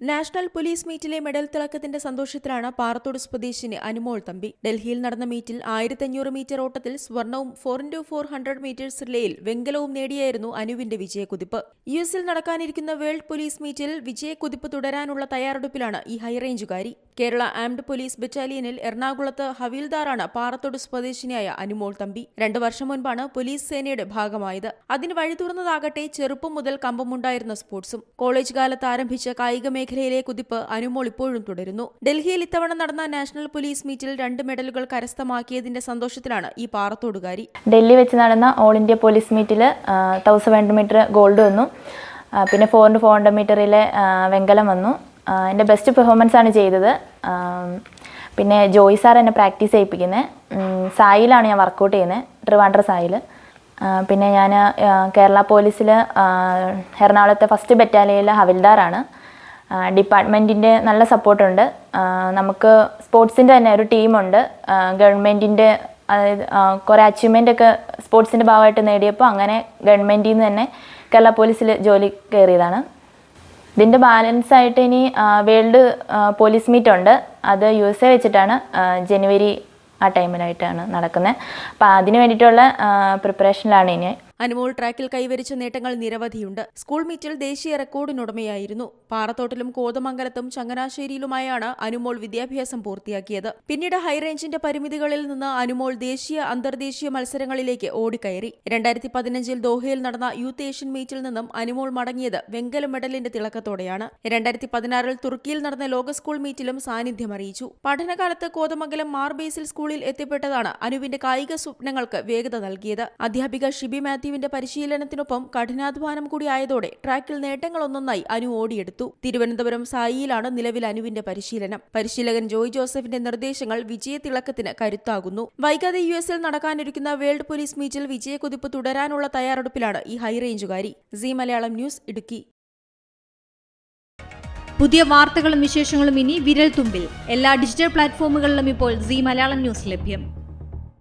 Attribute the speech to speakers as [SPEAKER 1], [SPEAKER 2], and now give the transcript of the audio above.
[SPEAKER 1] National police മീറ്റിലെ medal തിളക്കത്തിന്റെ സന്തോഷത്തിലാണ് പാറത്തോട് സ്വദേശിന് അനുമോൾ തമ്പി. ഡൽഹിയിൽ നടന്ന മീറ്റിൽ ആയിരത്തഞ്ഞൂറ് മീറ്റർ ഓട്ടത്തിൽ സ്വർണവും four into four hundred metres റിലേയിൽ വെങ്കലവും നേടിയായിരുന്നു അനുവിന്റെ വിജയക്കുതിപ്പ്. യു എസിൽ നടക്കാനിരിക്കുന്ന വേൾഡ് പോലീസ് മീറ്റിൽ വിജയക്കുതിപ്പ് തുടരാനുള്ള തയ്യാറെടുപ്പിലാണ് ഈ ഹൈറേഞ്ചുകാരി. കേരള ആംഡ് പോലീസ് ബറ്റാലിയനിൽ എറണാകുളത്ത് ഹവീൽദാറാണ് പാറത്തോട് സ്വദേശിനിയായ അനുമോൾ തമ്പി. രണ്ടു വർഷം മുൻപാണ് പോലീസ് സേനയുടെ ഭാഗമായത്. അതിന് വഴി തുറന്നതാകട്ടെ ചെറുപ്പം മുതൽ കമ്പമുണ്ടായിരുന്ന സ്പോർട്സും. കോളേജ് കാലത്ത് ആരംഭിച്ച കായിക മേഖലയിലെ കുതിപ്പ് അനുമോൾ ഇപ്പോഴും തുടരുന്നു. ഡൽഹിയിൽ ഇത്തവണ നടന്ന നാഷണൽ പോലീസ് മീറ്റിൽ രണ്ട് മെഡലുകൾ കരസ്ഥമാക്കിയതിന്റെ സന്തോഷത്തിലാണ് ഈ പാറത്തോടുകാരി.
[SPEAKER 2] ഡൽഹി വെച്ച് നടന്ന ഓൾ ഇന്ത്യ പോലീസ് മീറ്റിൽ തൗസൻഡ് ഹൺഡ്രഡ് മീറ്റർ ഗോൾഡ് വന്നു. പിന്നെ ഫോർ ഇന്റു ഫോർ ഹൺഡ്രഡ് മീറ്ററിലെ വെങ്കലം വന്നു. എന്റെ ബെസ്റ്റ് പെർഫോമൻസ് ആണ് ചെയ്തത്. പിന്നെ ജോയ് സാർ എന്നെ പ്രാക്ടീസ് ചെയ്യിപ്പിക്കുന്നത് സായിലാണ് ഞാൻ വർക്കൗട്ട് ചെയ്യുന്നത് ട്രിവാൻഡ്ര സായിൽ. പിന്നെ ഞാൻ കേരള പോലീസിൽ എറണാകുളത്തെ ഫസ്റ്റ് ബറ്റാലിയനിലെ ഹവിൽദാറാണ് ഡിപ്പാർട്ട്മെന്റിന്റെ നല്ല സപ്പോർട്ടുണ്ട്. നമുക്ക് സ്പോർട്സിന്റെ തന്നെ ഒരു ടീമുണ്ട്. ഗവൺമെന്റിന്റെ അതായത് കുറേ അച്ചീവ്മെന്റ് ഒക്കെ സ്പോർട്സിന്റെ ഭാഗമായിട്ട് നേടിയപ്പോൾ അങ്ങനെ ഗവൺമെന്റിൽ നിന്ന് തന്നെ കേരള പോലീസിൽ ജോലി കയറിയതാണ്. ഇതിന്റെ ബാലൻസ് ആയിട്ട് ഇനി വേൾഡ് പോലീസ് മീറ്റ് ഉണ്ട്. അത് യു എസ് എ വെച്ചിട്ടാണ് ജനുവരി ആ ടൈമിലായിട്ടാണ് നടക്കുന്നത് അപ്പോൾ അതിന് വേണ്ടിയിട്ടുള്ള പ്രിപ്പറേഷനിലാണ് ഇനി
[SPEAKER 1] അനുമോൾ ട്രാക്കിൽ കൈവരിച്ച നേട്ടങ്ങൾ നിരവധിയുണ്ട്. സ്കൂൾ മീറ്റിൽ ദേശീയ റെക്കോർഡിനുടമയായിരുന്നു. പാറത്തോട്ടിലും കോതമംഗലത്തും ചങ്ങനാശ്ശേരിയിലുമായാണ് അനുമോൾ വിദ്യാഭ്യാസം പൂർത്തിയാക്കിയത്. പിന്നീട് ഹൈറേഞ്ചിന്റെ പരിമിതികളിൽ നിന്ന് അനുമോൾ ദേശീയ അന്തർദേശീയ മത്സരങ്ങളിലേക്ക് ഓടിക്കയറി. രണ്ടായിരത്തി പതിനഞ്ചിൽ ദോഹയിൽ നടന്ന യൂത്ത് ഏഷ്യൻ മീറ്റിൽ നിന്നും അനുമോൾ മടങ്ങിയത് വെങ്കല മെഡലിന്റെ തിളക്കത്തോടെയാണ്. രണ്ടായിരത്തി പതിനാറിൽ തുർക്കിയിൽ നടന്ന ലോക സ്കൂൾ മീറ്റിലും സാന്നിധ്യം അറിയിച്ചു. പഠനകാലത്ത് കോതമംഗലം മാർബേസിൽ സ്കൂളിൽ എത്തിപ്പെട്ടതാണ് അനുവിന്റെ കായിക സ്വപ്നങ്ങൾക്ക് വേഗത നൽകിയത്. അധ്യാപിക ഷിബി മാത്യുവിന്റെ പരിശീലനത്തിനൊപ്പം കഠിനാധ്വാനം കൂടി ആയതോടെ ട്രാക്കിൽ നേട്ടങ്ങളൊന്നൊന്നായി അനു ഓടിയെടുത്തു. തിരുവനന്തപുരം സായിയിലാണ് നിലവിൽ അനുവിന്റെ പരിശീലനം. പരിശീലകൻ ജോയ് ജോസഫിന്റെ നിർദ്ദേശങ്ങൾ വിജയത്തിളക്കത്തിന് കരുത്താകുന്നു. വൈകാതെ യു എസിൽ നടക്കാനിരിക്കുന്ന വേൾഡ് പോലീസ് മീറ്റിൽ വിജയക്കുതിപ്പ് തുടരാനുള്ള തയ്യാറെടുപ്പിലാണ് ഈ ഹൈറേഞ്ചുകാരി. Zee Malayalam news Idukki.
[SPEAKER 3] പുതിയ വാർത്തകളും വിശേഷങ്ങളും ഇനി വിരൽ തുമ്പിൽ. എല്ലാ ഡിജിറ്റൽ പ്ലാറ്റ്ഫോമുകളിലും ഇപ്പോൾ സി മലയാളം ന്യൂസ് ലഭ്യം.